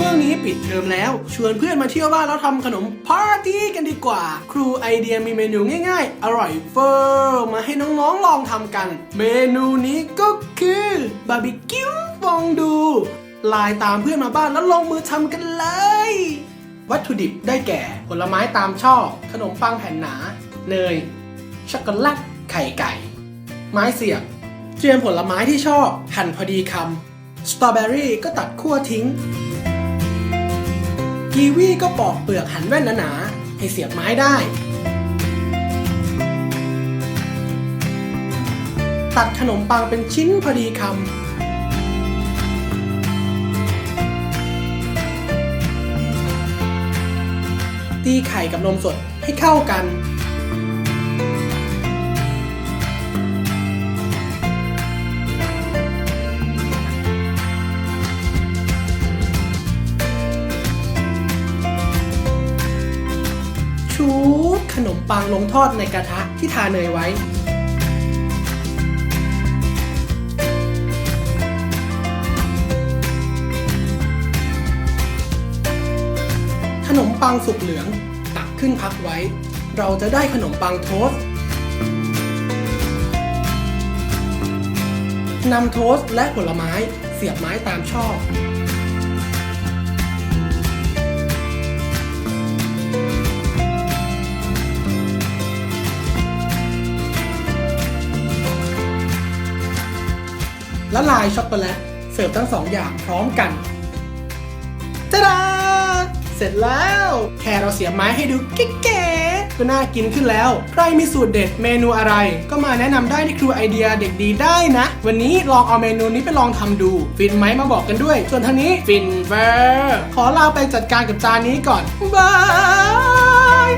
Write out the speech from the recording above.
ช่วงนี้ปิดเทอมแล้ว ชวนเพื่อนมาเที่ยวบ้านแล้วทำขนมปาร์ตี้กันดีกว่า ครูไอเดียมีเมนูง่ายๆ อร่อยเฟอร์มาให้น้องๆลองทำกัน เมนูนี้ก็คือบาร์บีคิวฟองดูไลายตามเพื่อนมาบ้านแล้วลงมือทำกันเลย วัตถุดิบได้แก่ ผลไม้ตามชอบ ขนมปังแผ่นหนา เนย ช็อกโกแลต ไข่ไก่ ไม้เสียบ เตรียมผลไม้ที่ชอบ หั่นพอดีคำ สตรอเบอรี่ก็ตัดขั้วทิ้ง กีวีก็ปอกเปลือกหั่นแว่นหนาๆให้เสียบไม้ได้ ตัดขนมปังเป็นชิ้นพอดีคำตีไข่กับนมสดให้เข้ากัน มปังลงทอดในกระทะที่ทาเนยไว้ ขนมปังสุกเหลืองตักขึ้นพักไว้ เราจะได้ขนมปังโทส์นำโทส์และผลไม้เสียบไม้ตามชอบ ละลายช็อกโกแลตเสิร์ฟทั้งสองอย่างพร้อมกันจ้าดาเสร็จแล้ว แค่เราเสียบไม้ให้ดูเก๋ๆก็น่ากินขึ้นแล้ว ใครมีสูตรเด็ดเมนูอะไร ก็มาแนะนำได้ที่ครูไอเดียเด็กดีได้นะ วันนี้ลองเอาเมนูนี้ไปลองทำดู ฟินไหมมาบอกกันด้วย ส่วนทางนี้ฟินเวอร์ขอลาไปจัดการกับจานนี้ก่อนบาย